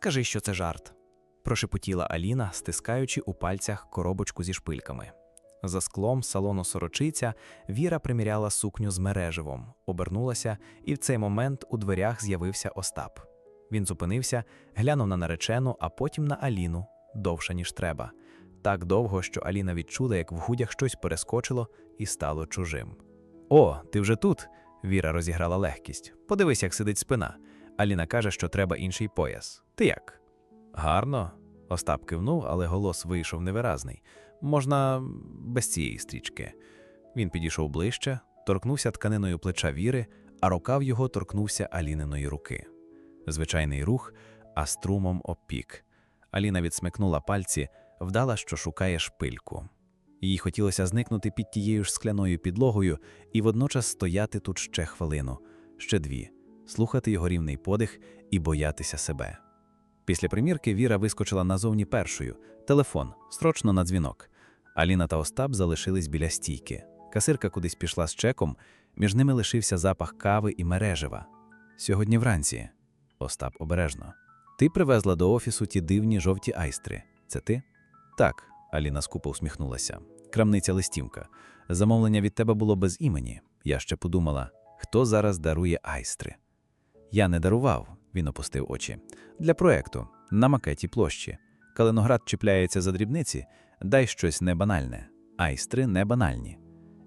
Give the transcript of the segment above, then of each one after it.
Скажи, що це жарт, прошепотіла Аліна, стискаючи у пальцях коробочку зі шпильками. За склом салону сорочиця Віра приміряла сукню з мереживом, обернулася, і в цей момент у дверях з'явився Остап. Він зупинився, глянув на наречену, а потім на Аліну, довше, ніж треба. Так довго, що Аліна відчула, як в грудях щось перескочило і стало чужим. О, ти вже тут? Віра розіграла легкість. Подивись, як сидить спина. Аліна каже, що треба інший пояс. Ти як? Гарно. Остап кивнув, але голос вийшов невиразний. Можна без цієї стрічки. Він підійшов ближче, торкнувся тканиною плеча Віри, а рукав його торкнувся Аліниної руки. Звичайний рух, а струмом опік. Аліна відсмикнула пальці, вдала, що шукає шпильку. Їй хотілося зникнути під тією ж скляною підлогою і водночас стояти тут ще хвилину, ще дві, слухати його рівний подих і боятися себе. Після примірки Віра вискочила назовні першою. Телефон, строчно на дзвінок. Аліна та Остап залишились біля стійки. Касирка кудись пішла з чеком, між ними лишився запах кави і мережева. Сьогодні вранці. Остап обережно. Ти привезла до офісу ті дивні жовті айстри. Це ти? Так, Аліна скупо усміхнулася. Крамниця листівка. Замовлення від тебе було без імені. Я ще подумала, хто зараз дарує айстри. Я не дарував, він опустив очі. Для проекту, на макеті площі. Калиноград чіпляється за дрібниці, дай щось небанальне. Айстри не банальні.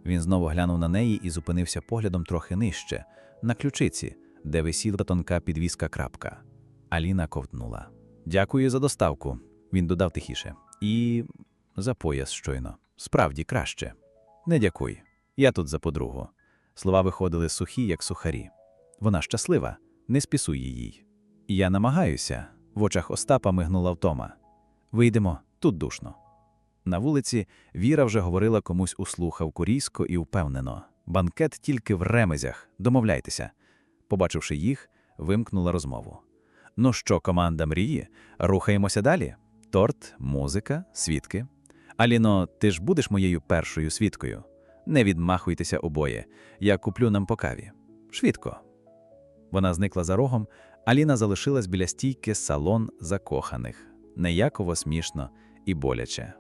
Він знову глянув на неї і зупинився поглядом трохи нижче, на ключиці, де висіла тонка підвіска крапка. Аліна ковтнула. Дякую за доставку, він додав тихіше. І за пояс щойно. Справді краще. Не дякуй. Я тут за подругу. Слова виходили сухі, як сухарі. Вона щаслива, не спісуй їй. Я намагаюся. В очах Остапа мигнула втома. Вийдемо, тут душно. На вулиці Віра вже говорила комусь у слухавку і впевнено. Банкет тільки в ремезях, домовляйтеся. Побачивши їх, вимкнула розмову. Ну що, команда мрії? Рухаємося далі? Торт, музика, свідки. Аліно, ти ж будеш моєю першою свідкою. Не відмахуйтеся обоє. Я куплю нам по каві. Швидко. Вона зникла за рогом, Аліна залишилась біля стійки салон закоханих, неяково смішно і боляче.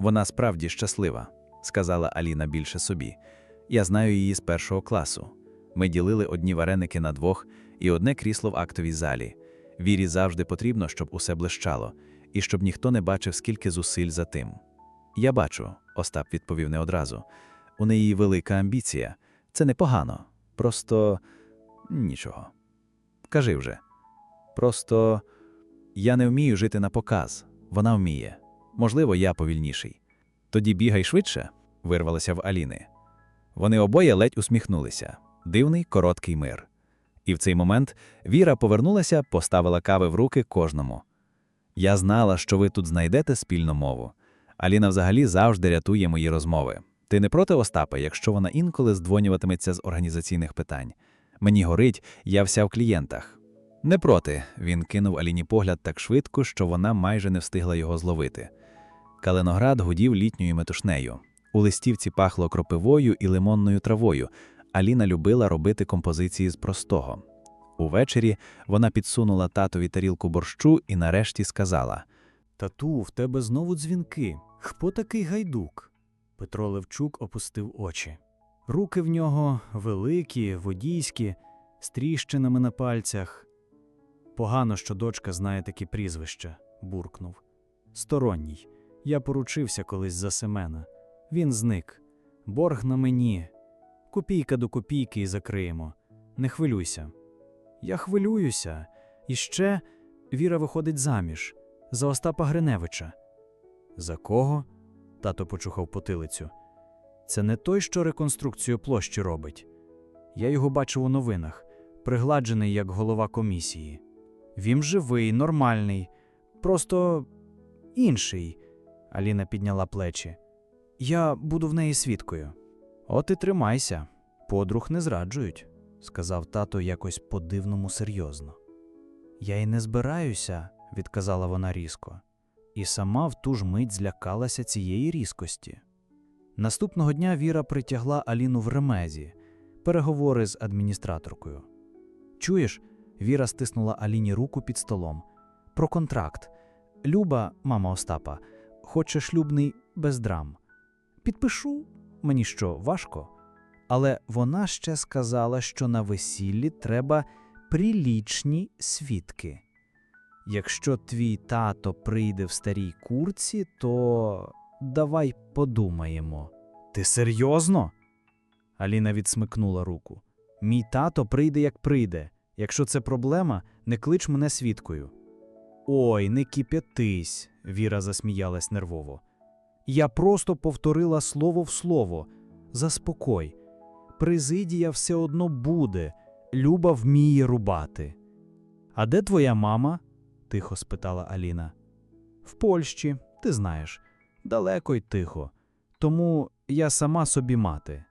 Вона справді щаслива, сказала Аліна більше собі. Я знаю її з першого класу. Ми ділили одні вареники на двох і одне крісло в актовій залі. Вірі завжди потрібно, щоб усе блищало, і щоб ніхто не бачив, скільки зусиль за тим. Я бачу, Остап відповів не одразу. У неї велика амбіція. Це непогано. Просто нічого. Кажи вже. Просто я не вмію жити на показ. Вона вміє. Можливо, я повільніший. Тоді бігай швидше, вирвалося в Аліни. Вони обоє ледь усміхнулися. Дивний короткий мир. І в цей момент Віра повернулася, поставила кави в руки кожному. Я знала, що ви тут знайдете спільну мову. Аліна взагалі завжди рятує мої розмови. Ти не проти Остапа, якщо вона інколи здзвонюватиметься з організаційних питань. Мені горить, я вся в клієнтах. Не проти, він кинув Аліні погляд так швидко, що вона майже не встигла його зловити. Каленоград гудів літньою метушнею. У листівці пахло кропивою і лимонною травою. Аліна любила робити композиції з простого. Увечері вона підсунула татові тарілку борщу і нарешті сказала: Тату, в тебе знову дзвінки. Хто такий гайдук? Петро Левчук опустив очі. Руки в нього великі, водійські, з тріщинами на пальцях. Погано, що дочка знає такі прізвища, буркнув. Сторонній. Я поручився колись за Семена. Він зник. Борг на мені. Копійка до копійки і закриємо. Не хвилюйся. Я хвилююся. І ще Віра виходить заміж за Остапа Гриневича. За кого? Тато почухав потилицю. Це не той, що реконструкцію площі робить. Я його бачив у новинах, пригладжений як голова комісії. Він живий, нормальний, просто інший. Аліна підняла плечі. Я буду в неї свідкою. От і тримайся, подруг не зраджують, сказав тато якось по-дивному серйозно. Я й не збираюся, відказала вона різко, і сама в ту ж мить злякалася цієї різкості. Наступного дня Віра притягла Аліну в ремезі, переговори з адміністраторкою. Чуєш, Віра стиснула Аліні руку під столом. про контракт. Люба, мама Остапа, хоче шлюбний без драм. Підпишу, мені що, важко. Але вона ще сказала, що на весіллі треба прилічні свідки. Якщо твій тато прийде в старій курці, то давай подумаємо. Ти серйозно? Аліна відсмикнула руку. Мій тато прийде, як прийде. Якщо це проблема, не клич мене свідкою. Ой, не кип'ятись, Віра засміялась нервово. Я просто повторила слово в слово. Заспокой. Президія все одно буде. Люба вміє рубати. А де твоя мама? тихо спитала Аліна. В Польщі, ти знаєш, далеко й тихо. Тому я сама собі мати,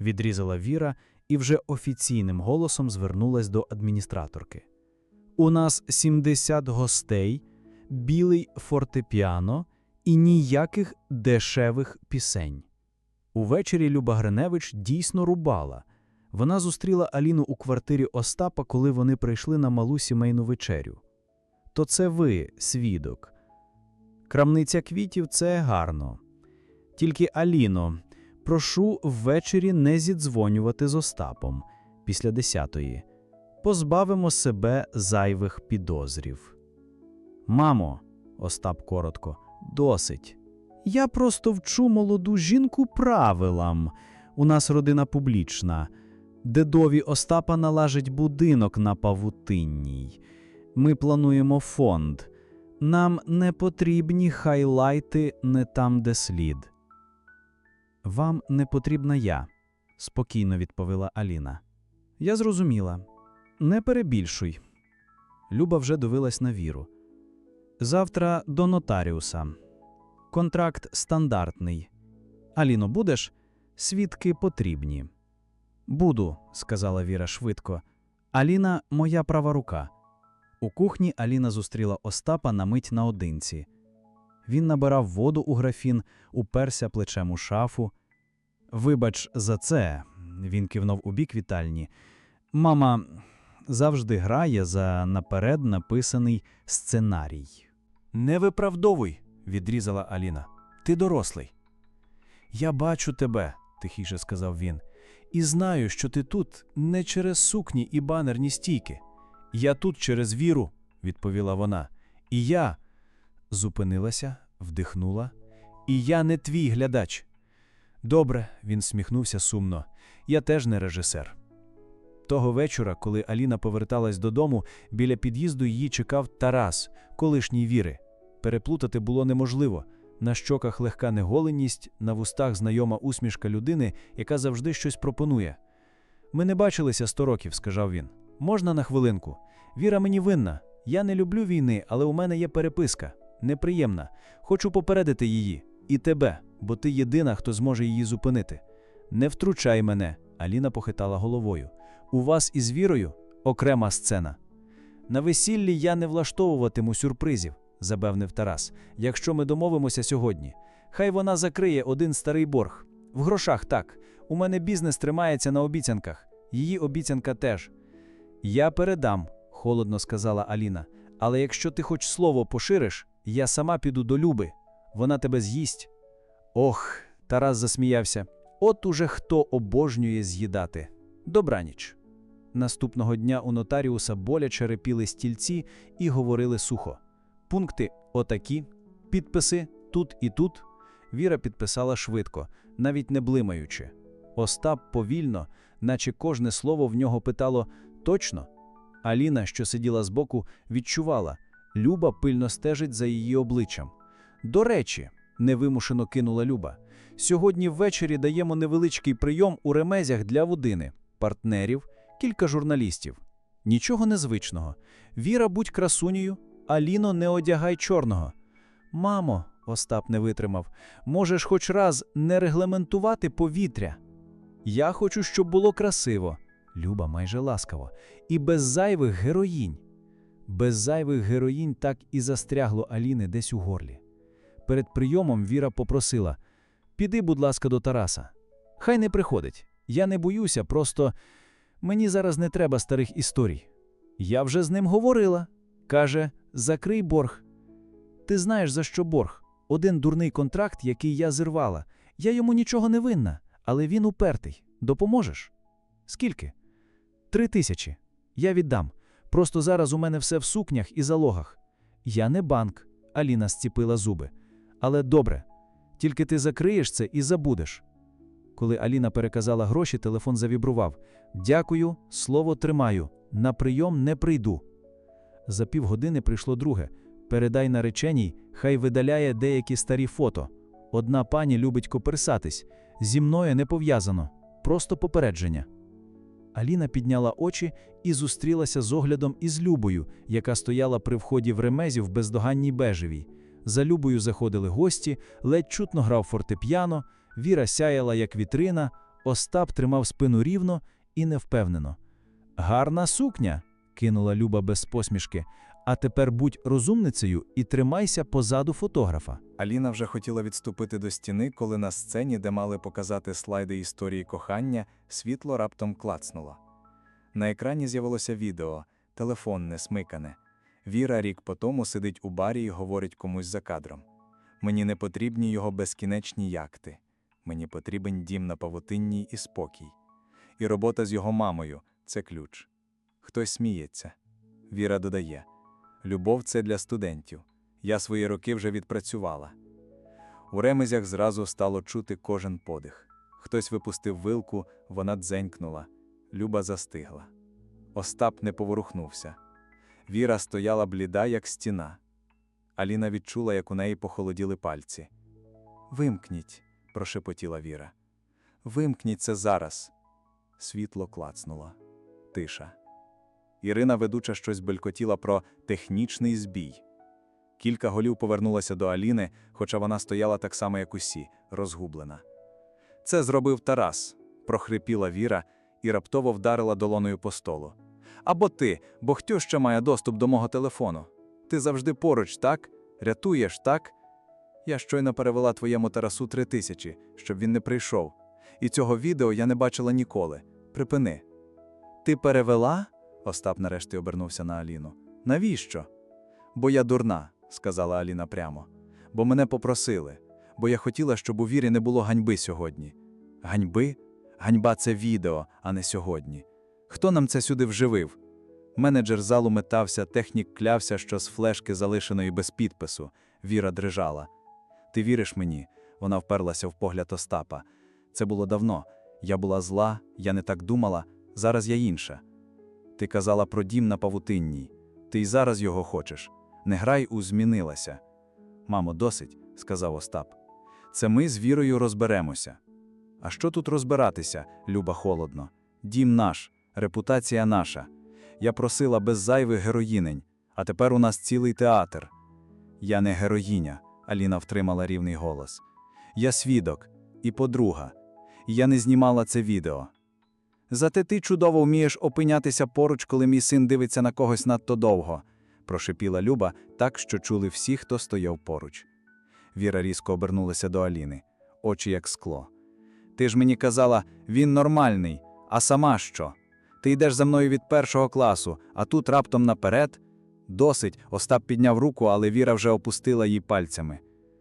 відрізала Віра і вже офіційним голосом звернулась до адміністраторки. У нас 70 гостей, білий фортепіано і ніяких дешевих пісень. Увечері Люба Гриневич дійсно рубала. Вона зустріла Аліну у квартирі Остапа, коли вони прийшли на малу сімейну вечерю. То це ви, свідок. Крамниця квітів це гарно. Тільки Аліно, прошу ввечері не зідзвонювати з Остапом після десятої. Позбавимо себе зайвих підозрів. Мамо, Остап коротко, досить. Я просто вчу молоду жінку правилам. У нас родина публічна. Дедові Остапа налажить будинок на Павутинній. Ми плануємо фонд. Нам не потрібні хайлайти не там, де слід. Вам не потрібна я, спокійно відповіла Аліна. Я зрозуміла. Не перебільшуй. Люба вже дивилась на віру. Завтра до нотаріуса. Контракт стандартний. Аліно, будеш? Свідки потрібні. Буду, сказала Віра швидко. Аліна моя права рука. У кухні Аліна зустріла Остапа на мить наодинці. Він набирав воду у графін, уперся плечем у шафу. Вибач за це, він кивнув у бік вітальні. Мама завжди грає за наперед написаний сценарій. Не виправдовуй, відрізала Аліна. Ти дорослий. Я бачу тебе, тихіше сказав він, і знаю, що ти тут не через сукні і банерні стійки. Я тут через віру, відповіла вона. І я зупинилася, вдихнула. І я не твій глядач. Добре, він сміхнувся сумно. Я теж не режисер. Того вечора, коли Аліна поверталась додому, біля під'їзду її чекав Тарас, колишній віри. Переплутати було неможливо. На щоках легка неголеність, на вустах знайома усмішка людини, яка завжди щось пропонує. Ми не бачилися сто років, сказав він. Можна на хвилинку? Віра мені винна. Я не люблю війни, але у мене є переписка. Неприємна. Хочу попередити її. І тебе, бо ти єдина, хто зможе її зупинити. Не втручай мене, Аліна похитала головою. У вас із вірою окрема сцена. На весіллі я не влаштовуватиму сюрпризів, запевнив Тарас, якщо ми домовимося сьогодні. Хай вона закриє один старий борг. В грошах так. У мене бізнес тримається на обіцянках. Її обіцянка теж. Я передам, холодно сказала Аліна. Але якщо ти хоч слово пошириш, я сама піду до Люби. Вона тебе з'їсть. Ох, Тарас засміявся. От уже хто обожнює з'їдати. Добраніч. Наступного дня у нотаріуса боляче репіли стільці і говорили сухо. Пункти отакі, підписи тут і тут. Віра підписала швидко, навіть не блимаючи. Остап повільно, наче кожне слово в нього питало точно. Аліна, що сиділа збоку, відчувала Люба пильно стежить за її обличчям. До речі, невимушено кинула Люба. Сьогодні ввечері даємо невеличкий прийом у ремезях для водини, партнерів, кілька журналістів. Нічого незвичного. Віра, будь красунею, Аліно, не одягай чорного. Мамо, Остап не витримав, можеш хоч раз не регламентувати повітря. Я хочу, щоб було красиво. Люба майже ласкаво. І без зайвих героїнь. Без зайвих героїнь так і застрягло Аліни десь у горлі. Перед прийомом Віра попросила: Піди, будь ласка, до Тараса. Хай не приходить. Я не боюся, просто мені зараз не треба старих історій. Я вже з ним говорила. Каже, Закрий борг. Ти знаєш, за що борг? Один дурний контракт, який я зірвала. Я йому нічого не винна, але він упертий. Допоможеш? Скільки? Три тисячі. Я віддам. Просто зараз у мене все в сукнях і залогах. Я не банк, Аліна зціпила зуби. Але добре, тільки ти закриєш це і забудеш. Коли Аліна переказала гроші, телефон завібрував. Дякую, слово тримаю. На прийом не прийду. За півгодини прийшло друге. Передай нареченій, хай видаляє деякі старі фото. Одна пані любить коперсатись. Зі мною не пов'язано. Просто попередження. Аліна підняла очі і зустрілася з оглядом із Любою, яка стояла при вході в ремезі в бездоганній бежевій. За Любою заходили гості, ледь чутно грав фортепіано, Віра сяяла, як вітрина, Остап тримав спину рівно і невпевнено. Гарна сукня, кинула Люба без посмішки. А тепер будь розумницею і тримайся позаду фотографа. Аліна вже хотіла відступити до стіни, коли на сцені, де мали показати слайди історії кохання, світло раптом клацнуло. На екрані з'явилося відео, телефонне, смикане. Віра рік по тому сидить у барі і говорить комусь за кадром. Мені не потрібні його безкінечні якти. Мені потрібен дім на павутинній і спокій. І робота з його мамою це ключ. Хтось сміється. Віра додає: Любов це для студентів. Я свої роки вже відпрацювала. У ремезях зразу стало чути кожен подих. Хтось випустив вилку, вона дзенькнула. Люба застигла. Остап не поворухнувся. Віра стояла бліда, як стіна. Аліна відчула, як у неї похолоділи пальці. Вимкніть, прошепотіла Віра. Вимкніть це зараз. Світло клацнуло. Тиша. Ірина ведуча щось белькотіла про технічний збій. Кілька голів повернулося до Аліни, хоча вона стояла так само, як усі, розгублена. Це зробив Тарас, прохрипіла Віра і раптово вдарила долоною по столу. Або ти, бо хто ще має доступ до мого телефону? Ти завжди поруч, так? Рятуєш, так? Я щойно перевела твоєму Тарасу три тисячі, щоб він не прийшов. І цього відео я не бачила ніколи. Припини. Ти перевела? Остап нарешті обернувся на Аліну. Навіщо? Бо я дурна, сказала Аліна прямо. Бо мене попросили, бо я хотіла, щоб у вірі не було ганьби сьогодні. Ганьби? Ганьба це відео, а не сьогодні. Хто нам це сюди вживив? Менеджер залу метався, технік клявся, що з флешки, залишеної без підпису, Віра дрижала. Ти віриш мені? Вона вперлася в погляд Остапа. Це було давно. Я була зла, я не так думала, зараз я інша. Ти казала про дім на павутинній. Ти й зараз його хочеш. Не грай у змінилася. Мамо, досить, сказав Остап. Це ми з вірою розберемося. А що тут розбиратися, Люба холодно? Дім наш, репутація наша. Я просила без зайвих героїнень, а тепер у нас цілий театр. Я не героїня, Аліна втримала рівний голос. Я свідок і подруга. І Я не знімала це відео. Зате ти чудово вмієш опинятися поруч, коли мій син дивиться на когось надто довго, прошепіла Люба так, що чули всі, хто стояв поруч. Віра різко обернулася до Аліни, очі як скло. Ти ж мені казала, він нормальний, а сама що? Ти йдеш за мною від першого класу, а тут раптом наперед. Досить, Остап підняв руку, але Віра вже опустила її пальцями.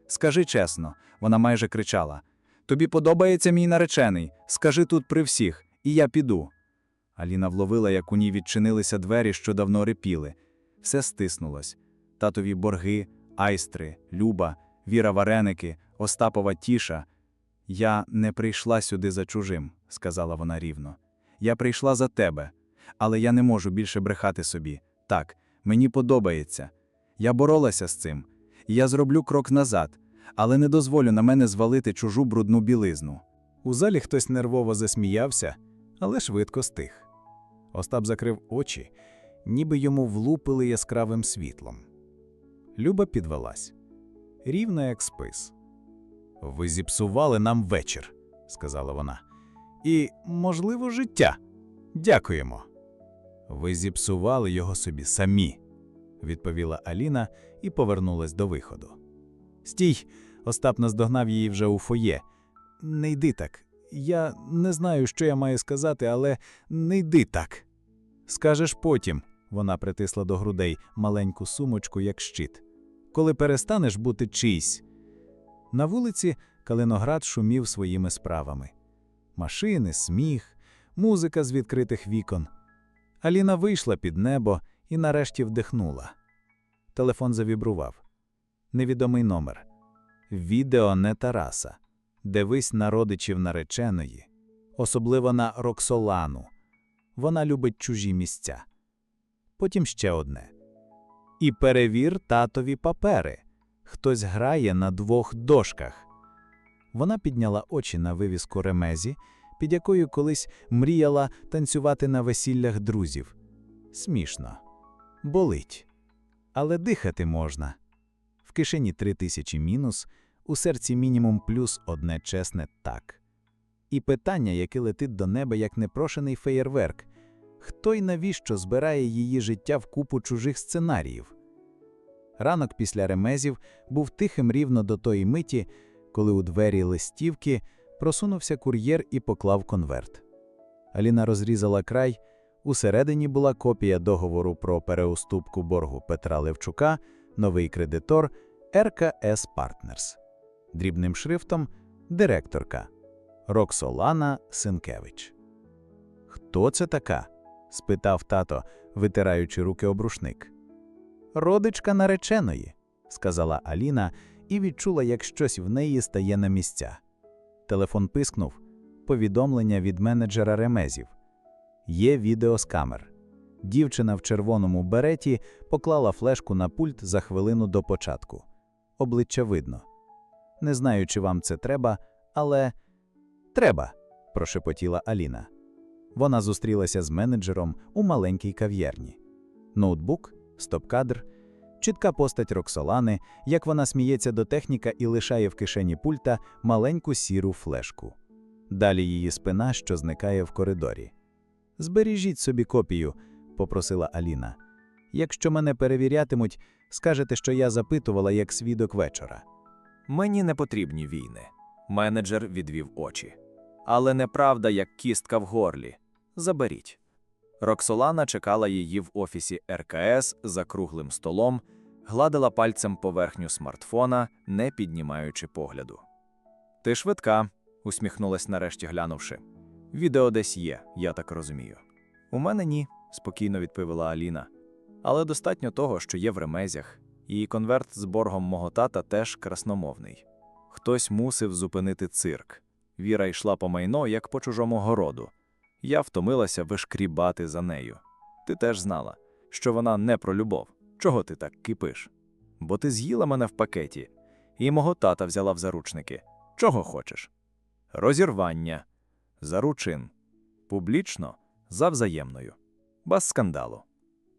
Скажи чесно, вона майже кричала. Тобі подобається мій наречений? Скажи тут при всіх, і я піду. Аліна вловила, як у ній відчинилися двері, що давно репіли. Все стиснулось. Татові борги, айстри, люба, віра вареники, Остапова тіша. Я не прийшла сюди за чужим, сказала вона рівно. Я прийшла за тебе, але я не можу більше брехати собі. Так, мені подобається. Я боролася з цим. Я зроблю крок назад, але не дозволю на мене звалити чужу брудну білизну. У залі хтось нервово засміявся, але швидко стих. Остап закрив очі, ніби йому влупили яскравим світлом. Люба підвелась. Рівна, як спис. Ви зіпсували нам вечір, сказала вона. І, можливо, життя. Дякуємо. Ви зіпсували його собі самі, відповіла Аліна і повернулась до виходу. Стій! Остап наздогнав її вже у фоє. Не йди так. Я не знаю, що я маю сказати, але не йди так. Скажеш потім, Вона притисла до грудей маленьку сумочку, як щит. Коли перестанеш бути чийсь. На вулиці Калиноград шумів своїми справами. Машини, сміх, музика з відкритих вікон. Аліна вийшла під небо і нарешті вдихнула. Телефон завібрував. Невідомий номер. Відео не Тараса. Дивись на родичів нареченої, особливо на Роксолану. Вона любить чужі місця. Потім ще одне. І перевір татові папери. Хтось грає на двох дошках. Вона підняла очі на вивіску ремезі, під якою колись мріяла танцювати на весіллях друзів. Смішно. Болить. Але дихати можна. В кишені три тисячі мінус, у серці мінімум плюс одне чесне так. І питання, яке летить до неба як непрошений феєрверк хто й навіщо збирає її життя в купу чужих сценаріїв? Ранок після ремезів був тихим рівно до тої миті, коли у двері листівки просунувся кур'єр і поклав конверт. Аліна розрізала край. Усередині була копія договору про переуступку боргу Петра Левчука, новий кредитор РКС Партнерс. Дрібним шрифтом директорка Роксолана Синкевич. Хто це така? спитав тато, витираючи руки об рушник. Родичка нареченої, сказала Аліна і відчула, як щось в неї стає на місця. Телефон пискнув повідомлення від менеджера ремезів. Є відео з камер. Дівчина в червоному береті поклала флешку на пульт за хвилину до початку. Обличчя видно. Не знаю, чи вам це треба, але треба, прошепотіла Аліна. Вона зустрілася з менеджером у маленькій кав'ярні. Ноутбук, стоп-кадр, чітка постать Роксолани, як вона сміється до техніка і лишає в кишені пульта маленьку сіру флешку. Далі її спина, що зникає в коридорі. Збережіть собі копію, попросила Аліна. Якщо мене перевірятимуть, скажете, що я запитувала як свідок вечора. Мені не потрібні війни. Менеджер відвів очі. Але неправда, як кістка в горлі. Заберіть. Роксолана чекала її в офісі РКС за круглим столом, гладила пальцем поверхню смартфона, не піднімаючи погляду. Ти швидка, усміхнулась нарешті глянувши. Відео десь є, я так розумію. У мене ні, спокійно відповіла Аліна. Але достатньо того, що є в ремезях. Її конверт з боргом мого тата теж красномовний. Хтось мусив зупинити цирк. Віра йшла по майно, як по чужому городу. Я втомилася вишкрібати за нею. Ти теж знала, що вона не про любов. Чого ти так кипиш? Бо ти з'їла мене в пакеті, і мого тата взяла в заручники. Чого хочеш? Розірвання, заручин, публічно, за взаємною, без скандалу.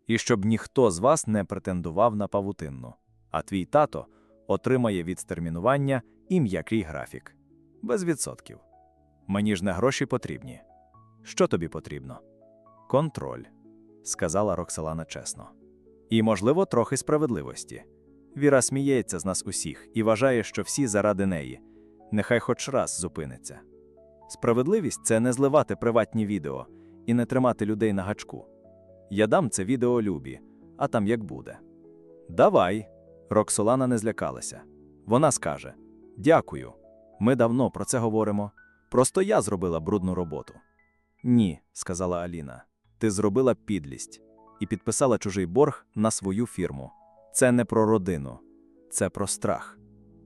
І щоб ніхто з вас не претендував на павутинну, а твій тато отримає відстермінування і м'який графік. Без відсотків. Мені ж не гроші потрібні. Що тобі потрібно? Контроль, сказала Роксолана чесно. І, можливо, трохи справедливості. Віра сміється з нас усіх і вважає, що всі заради неї. Нехай хоч раз зупиниться. Справедливість це не зливати приватні відео і не тримати людей на гачку. Я дам це відео Любі, а там як буде. Давай. Роксолана не злякалася. Вона скаже: Дякую. Ми давно про це говоримо. Просто я зробила брудну роботу. Ні, сказала Аліна. Ти зробила підлість і підписала чужий борг на свою фірму. Це не про родину, це про страх.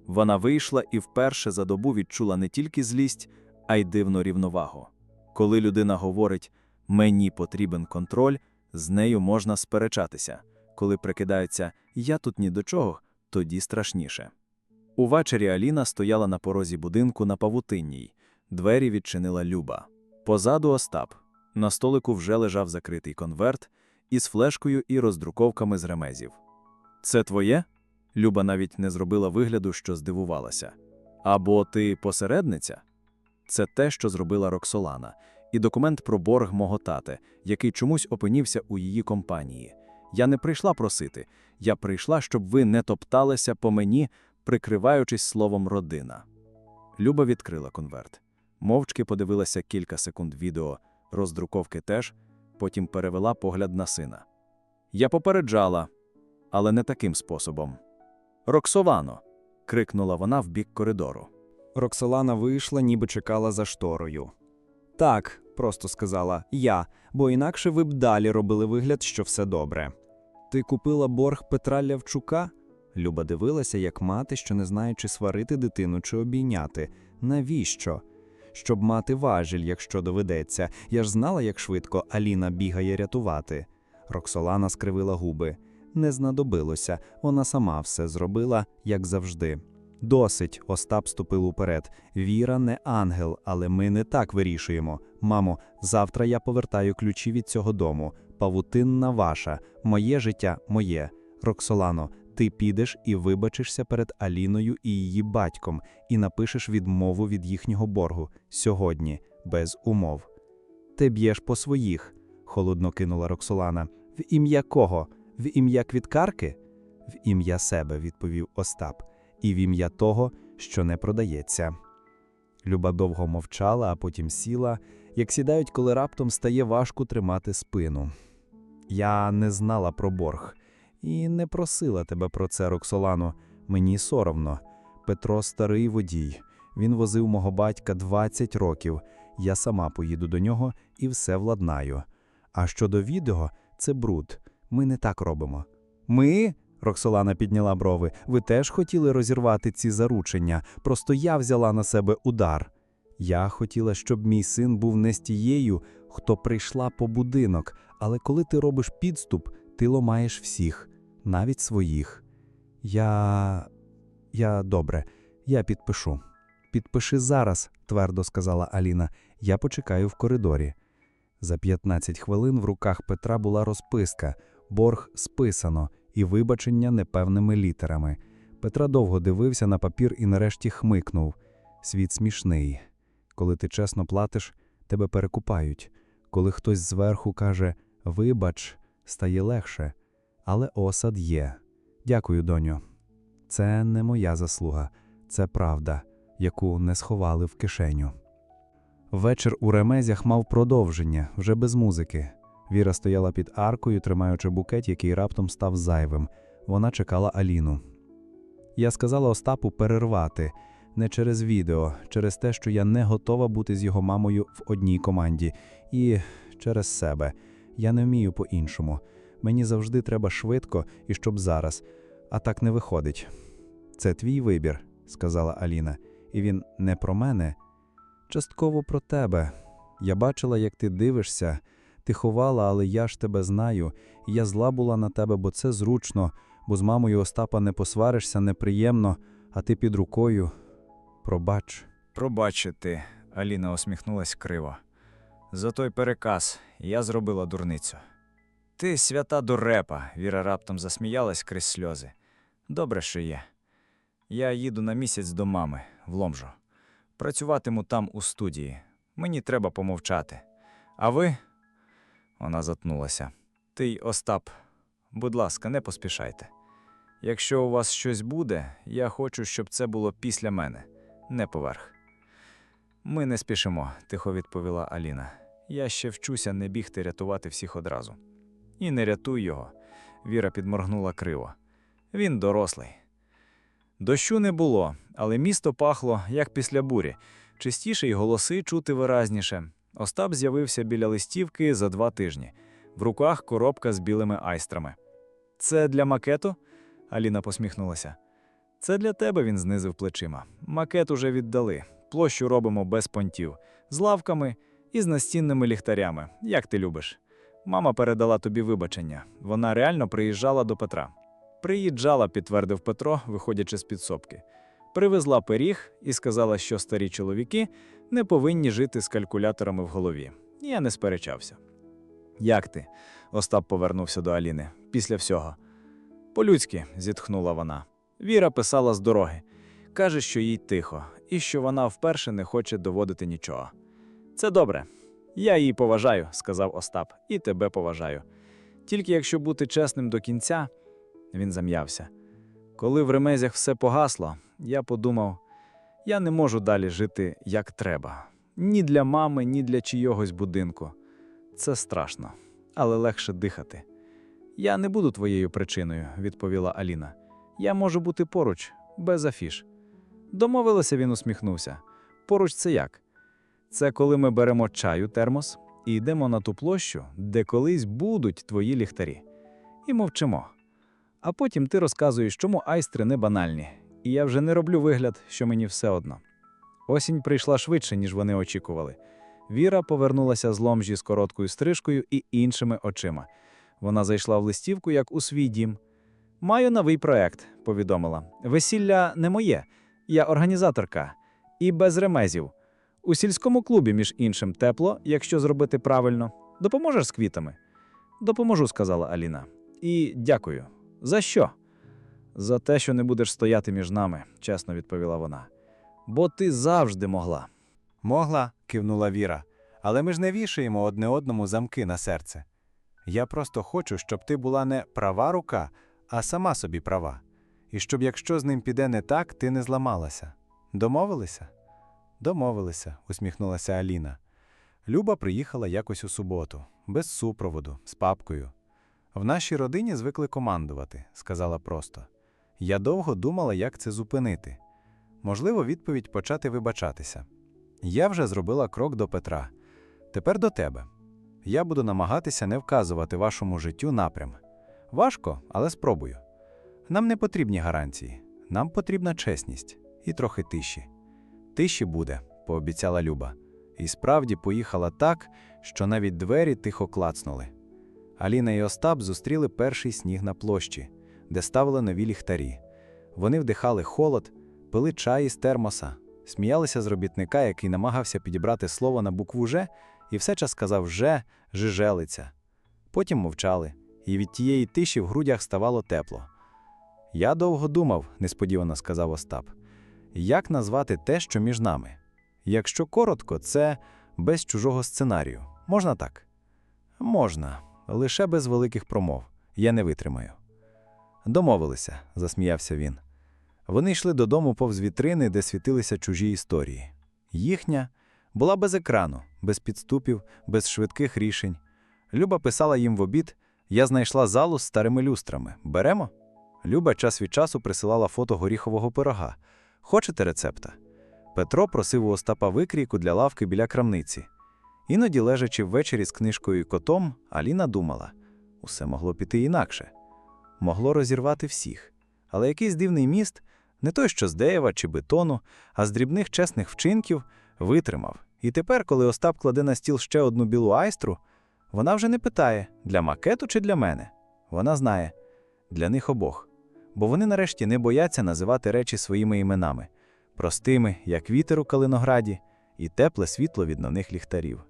Вона вийшла і вперше за добу відчула не тільки злість, а й дивну рівновагу. Коли людина говорить мені потрібен контроль, з нею можна сперечатися. Коли прикидається я тут ні до чого, тоді страшніше. Увечері Аліна стояла на порозі будинку на павутинній. Двері відчинила Люба. Позаду Остап. На столику вже лежав закритий конверт із флешкою і роздруковками з ремезів. Це твоє? Люба навіть не зробила вигляду, що здивувалася. Або ти посередниця? Це те, що зробила Роксолана, і документ про борг мого тати, який чомусь опинівся у її компанії. Я не прийшла просити, я прийшла, щоб ви не топталися по мені, прикриваючись словом родина. Люба відкрила конверт. Мовчки подивилася кілька секунд відео, роздруковки теж, потім перевела погляд на сина. Я попереджала, але не таким способом. Роксолано. крикнула вона в бік коридору. Роксолана вийшла, ніби чекала за шторою. Так, просто сказала я, бо інакше ви б далі робили вигляд, що все добре. Ти купила борг Петра Лявчука? Люба дивилася, як мати, що не знає, чи сварити дитину, чи обійняти. Навіщо? Щоб мати важіль, якщо доведеться. Я ж знала, як швидко Аліна бігає рятувати. Роксолана скривила губи. Не знадобилося, вона сама все зробила, як завжди. Досить, Остап ступив уперед. Віра не ангел, але ми не так вирішуємо. Мамо, завтра я повертаю ключі від цього дому. Павутинна ваша, моє життя моє. Роксолано, ти підеш і вибачишся перед Аліною і її батьком, і напишеш відмову від їхнього боргу сьогодні, без умов. Ти б'єш по своїх, холодно кинула Роксолана. В ім'я кого? В ім'я квіткарки? В ім'я себе, відповів Остап і в ім'я того, що не продається. Люба довго мовчала, а потім сіла, як сідають, коли раптом стає важко тримати спину. Я не знала про борг і не просила тебе про це, Роксолано. Мені соромно. Петро старий водій. Він возив мого батька 20 років. Я сама поїду до нього і все владнаю. А щодо відео, це бруд. Ми не так робимо. Ми? Роксолана підняла брови. Ви теж хотіли розірвати ці заручення, просто я взяла на себе удар. Я хотіла, щоб мій син був не з тією, хто прийшла по будинок, але коли ти робиш підступ, ти ломаєш всіх, навіть своїх. Я. Я добре, я підпишу. Підпиши зараз, твердо сказала Аліна. Я почекаю в коридорі. За 15 хвилин в руках Петра була розписка, борг списано і вибачення непевними літерами. Петра довго дивився на папір і нарешті хмикнув. Світ смішний. Коли ти чесно платиш, тебе перекупають. Коли хтось зверху каже Вибач, стає легше. Але осад є. Дякую, доню. Це не моя заслуга, це правда, яку не сховали в кишеню. Вечір у ремезях мав продовження, вже без музики. Віра стояла під аркою, тримаючи букет, який раптом став зайвим. Вона чекала Аліну. Я сказала Остапу перервати не через відео, через те, що я не готова бути з його мамою в одній команді, і через себе. Я не вмію по-іншому. Мені завжди треба швидко і щоб зараз, а так не виходить. Це твій вибір, сказала Аліна, і він не про мене, частково про тебе. Я бачила, як ти дивишся. Ти ховала, але я ж тебе знаю, і я зла була на тебе, бо це зручно, бо з мамою Остапа не посваришся, неприємно, а ти під рукою. Пробач. Пробачити, Аліна усміхнулась криво. За той переказ я зробила дурницю. Ти свята дурепа, Віра раптом засміялась крізь сльози. Добре, що є. Я їду на місяць до мами в Ломжу. Працюватиму там у студії. Мені треба помовчати. А ви? Вона затнулася. Ти Остап, будь ласка, не поспішайте. Якщо у вас щось буде, я хочу, щоб це було після мене, не поверх. Ми не спішимо, тихо відповіла Аліна. Я ще вчуся не бігти рятувати всіх одразу. І не рятуй його. Віра підморгнула криво. Він дорослий. Дощу не було, але місто пахло, як після бурі. Чистіше й голоси чути виразніше. Остап з'явився біля листівки за два тижні. В руках коробка з білими айстрами. Це для макету? Аліна посміхнулася. Це для тебе він знизив плечима. Макет уже віддали. Площу робимо без понтів, з лавками і з настінними ліхтарями, як ти любиш. Мама передала тобі вибачення. Вона реально приїжджала до Петра. Приїжджала, підтвердив Петро, виходячи з підсобки. Привезла пиріг і сказала, що старі чоловіки не повинні жити з калькуляторами в голові. Я не сперечався. Як ти? Остап повернувся до Аліни. Після всього. По-людськи, зітхнула вона. Віра писала з дороги. Каже, що їй тихо, і що вона вперше не хоче доводити нічого. Це добре. Я її поважаю, сказав Остап, і тебе поважаю. Тільки якщо бути чесним до кінця, він зам'явся. Коли в ремезях все погасло, я подумав, я не можу далі жити як треба. Ні для мами, ні для чийогось будинку. Це страшно, але легше дихати. Я не буду твоєю причиною, відповіла Аліна. Я можу бути поруч, без афіш. Домовилися, він усміхнувся. Поруч це як? Це коли ми беремо чаю, термос, і йдемо на ту площу, де колись будуть твої ліхтарі. І мовчимо. А потім ти розказуєш, чому айстри не банальні, і я вже не роблю вигляд, що мені все одно. Осінь прийшла швидше, ніж вони очікували. Віра повернулася з ломжі з короткою стрижкою і іншими очима. Вона зайшла в листівку, як у свій дім. Маю новий проект, повідомила. Весілля не моє, я організаторка. І без ремезів. У сільському клубі, між іншим, тепло, якщо зробити правильно. Допоможеш з квітами? Допоможу, сказала Аліна. І дякую. За що? За те, що не будеш стояти між нами, чесно відповіла вона. Бо ти завжди могла. Могла, кивнула Віра, але ми ж не вішаємо одне одному замки на серце. Я просто хочу, щоб ти була не права рука, а сама собі права. І щоб, якщо з ним піде не так, ти не зламалася. Домовилися? Домовилися, усміхнулася Аліна. Люба приїхала якось у суботу, без супроводу, з папкою. В нашій родині звикли командувати, сказала просто. Я довго думала, як це зупинити. Можливо, відповідь почати вибачатися. Я вже зробила крок до Петра. Тепер до тебе. Я буду намагатися не вказувати вашому життю напрям. Важко, але спробую. Нам не потрібні гарантії, нам потрібна чесність і трохи тиші. Тиші буде, пообіцяла Люба. І справді поїхала так, що навіть двері тихо клацнули. Аліна і Остап зустріли перший сніг на площі, де ставили нові ліхтарі. Вони вдихали холод, пили чай із термоса, сміялися з робітника, який намагався підібрати слово на букву Ж, і все час сказав «же», «жижелиця». Потім мовчали, і від тієї тиші в грудях ставало тепло. Я довго думав, несподівано сказав Остап, як назвати те, що між нами? Якщо коротко, це без чужого сценарію. Можна так? Можна, лише без великих промов. Я не витримаю. Домовилися, засміявся він. Вони йшли додому повз вітрини, де світилися чужі історії. Їхня була без екрану, без підступів, без швидких рішень. Люба писала їм в обід: Я знайшла залу з старими люстрами. Беремо? Люба час від часу присилала фото горіхового пирога. Хочете рецепта? Петро просив у Остапа викрійку для лавки біля крамниці. Іноді, лежачи ввечері з книжкою і котом, Аліна думала: усе могло піти інакше. Могло розірвати всіх. Але якийсь дивний міст, не той, що з дерева чи бетону, а з дрібних чесних вчинків, витримав. І тепер, коли Остап кладе на стіл ще одну білу айстру, вона вже не питає, для макету чи для мене. Вона знає для них обох. Бо вони нарешті не бояться називати речі своїми іменами простими, як вітер у калинограді, і тепле світло від нових ліхтарів.